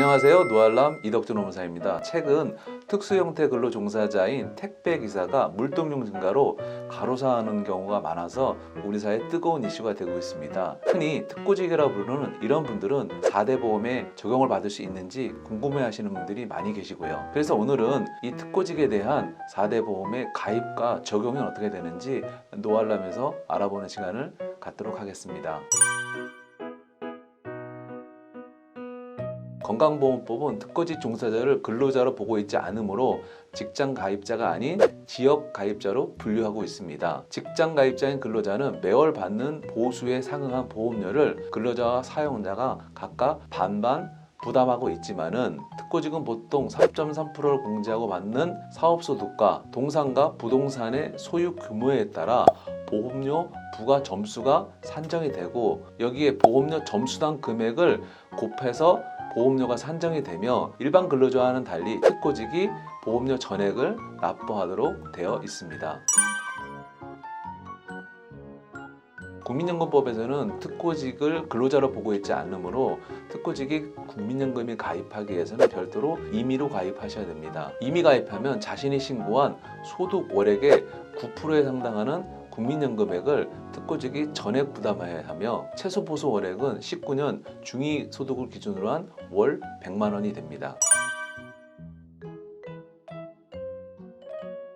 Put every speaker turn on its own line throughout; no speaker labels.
안녕하세요. 노알람 이덕준 노무사입니다. 최근 특수 형태 근로 종사자인 택배 기사가 물동용 증가로 가로사하는 경우가 많아서 우리 사회 뜨거운 이슈가 되고 있습니다. 흔히 특고직이라 부르는 이런 분들은 4대 보험에 적용을 받을 수 있는지 궁금해 하시는 분들이 많이 계시고요. 그래서 오늘은 이 특고직에 대한 4대 보험의 가입과 적용이 어떻게 되는지 노알람에서 알아보는 시간을 갖도록 하겠습니다. 건강보험법은 특허직 종사자를 근로자로 보고 있지 않으므로 직장 가입자가 아닌 지역 가입자로 분류하고 있습니다. 직장 가입자인 근로자는 매월 받는 보수에 상응한 보험료를 근로자와 사용자가 각각 반반 부담하고 있지만은 특허직은 보통 3.3%를 공제하고 받는 사업소득과 동산과 부동산의 소유 규모에 따라 보험료 부과 점수가 산정이 되고 여기에 보험료 점수당 금액을 곱해서 보험료가 산정이 되며 일반 근로자와는 달리 특고직이 보험료 전액을 납부하도록 되어 있습니다. 국민연금법에서는 특고직을 근로자로 보고 있지 않으므로 특고직이 국민연금에 가입하기 위해서는 별도로 임의로 가입하셔야 됩니다. 임의 가입하면 자신이 신고한 소득 월액의 9%에 상당하는 국민연금액을 특고직이 전액 부담해야 하며 최소 보수 월액은 19년 중위 소득을 기준으로 한 월 100만 원이 됩니다.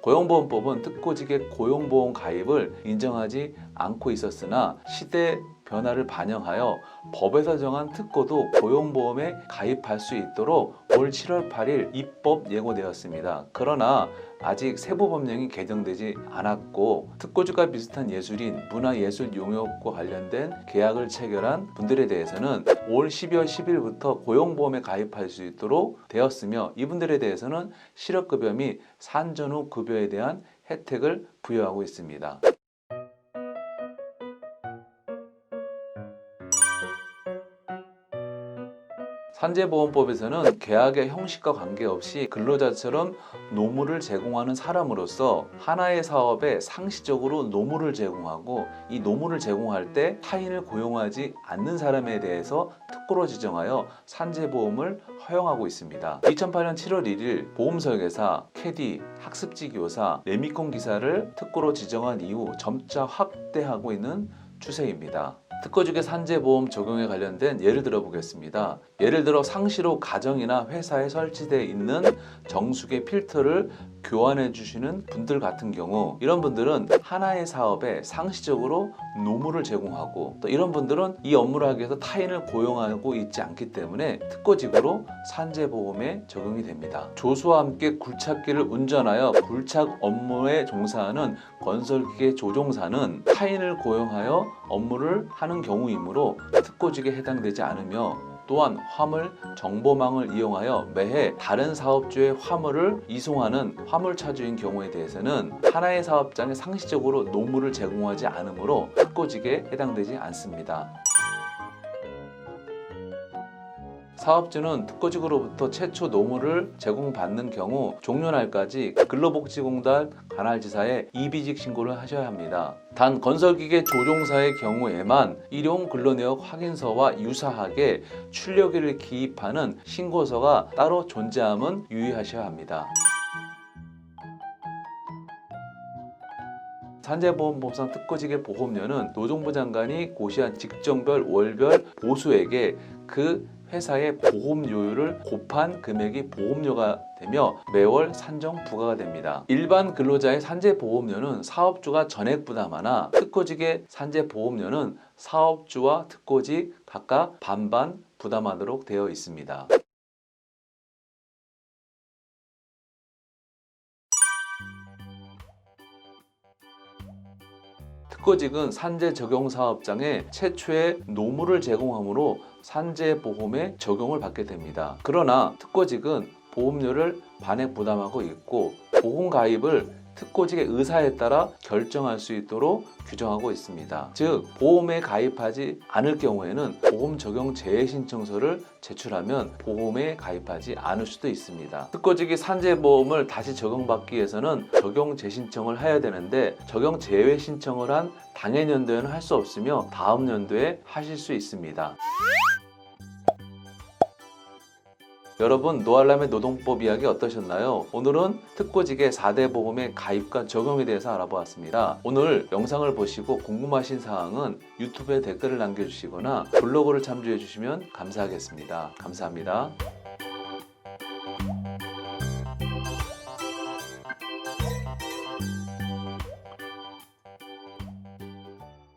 고용보험법은 특고직의 고용보험 가입을 인정하지 않고 있었으나 시대 변화를 반영하여 법에서 정한 특고도 고용보험에 가입할 수 있도록 올 7월 8일 입법 예고되었습니다. 그러나 아직 세부 법령이 개정되지 않았고 특고직과 비슷한 예술인 문화예술 용역과 관련된 계약을 체결한 분들에 대해서는 올 12월 10일부터 고용보험에 가입할 수 있도록 되었으며 이분들에 대해서는 실업급여 및 산전 후 급여에 대한 혜택을 부여하고 있습니다. 산재보험법에서는 계약의 형식과 관계없이 근로자처럼 노무를 제공하는 사람으로서 하나의 사업에 상시적으로 노무를 제공하고 이 노무를 제공할 때 타인을 고용하지 않는 사람에 대해서 특고로 지정하여 산재보험을 허용하고 있습니다. 2008년 7월 1일 보험설계사, 캐디, 학습지 교사, 레미콘 기사를 특고로 지정한 이후 점차 확대하고 있는 추세입니다. 특허직의 산재보험 적용에 관련된 예를 들어 보겠습니다. 예를 들어 상시로 가정이나 회사에 설치되어 있는 정수기 필터를 교환해 주시는 분들 같은 경우 이런 분들은 하나의 사업에 상시적으로 노무를 제공하고 또 이런 분들은 이 업무를 하기 위해서 타인을 고용하고 있지 않기 때문에 특허직으로 산재보험에 적용이 됩니다. 조수와 함께 굴착기를 운전하여 굴착 업무에 종사하는 건설기계 조종사는 타인을 고용하여 업무를 하는 경우이므로 특고직에 해당되지 않으며 또한 화물 정보망을 이용하여 매해 다른 사업주의 화물을 이송하는 화물차주인 경우에 대해서는 하나의 사업장에 상시적으로 노무를 제공하지 않으므로 특고직에 해당되지 않습니다. 사업주는 특허직으로부터 최초 노무를 제공받는 경우 종료날까지 근로복지공단 관할지사에 이비직 신고를 하셔야 합니다. 단 건설기계 조종사의 경우에만 일용 근로내역 확인서와 유사하게 출력일을 기입하는 신고서가 따로 존재함은 유의하셔야 합니다. 산재보험법상 특허직의 보험료는 노동부 장관이 고시한 직종별 월별 보수액에 그 회사의 보험료율을 곱한 금액이 보험료가 되며 매월 산정 부과가 됩니다. 일반 근로자의 산재보험료는 사업주가 전액 부담하나 특허직의 산재보험료는 사업주와 특허직 각각 반반 부담하도록 되어 있습니다. 특허직은 산재 적용 사업장에 최초의 노무를 제공하므로 산재 보험에 적용을 받게 됩니다. 그러나 특허직은 보험료를 반액 부담하고 있고 보험 가입을 특고직의 의사에 따라 결정할 수 있도록 규정하고 있습니다. 즉 보험에 가입하지 않을 경우에는 보험 적용 재해 신청서를 제출하면 보험에 가입하지 않을 수도 있습니다. 특고직이 산재보험을 다시 적용받기 위해서는 적용 재신청을 해야 되는데 적용 제외 신청을 한 당해 연도에는 할 수 없으며 다음 연도에 하실 수 있습니다. 여러분 노알람의 노동법 이야기 어떠셨나요? 오늘은 특고직의 4대 보험의 가입과 적용에 대해서 알아보았습니다. 오늘 영상을 보시고 궁금하신 사항은 유튜브에 댓글을 남겨주시거나 블로그를 참조해 주시면 감사하겠습니다. 감사합니다.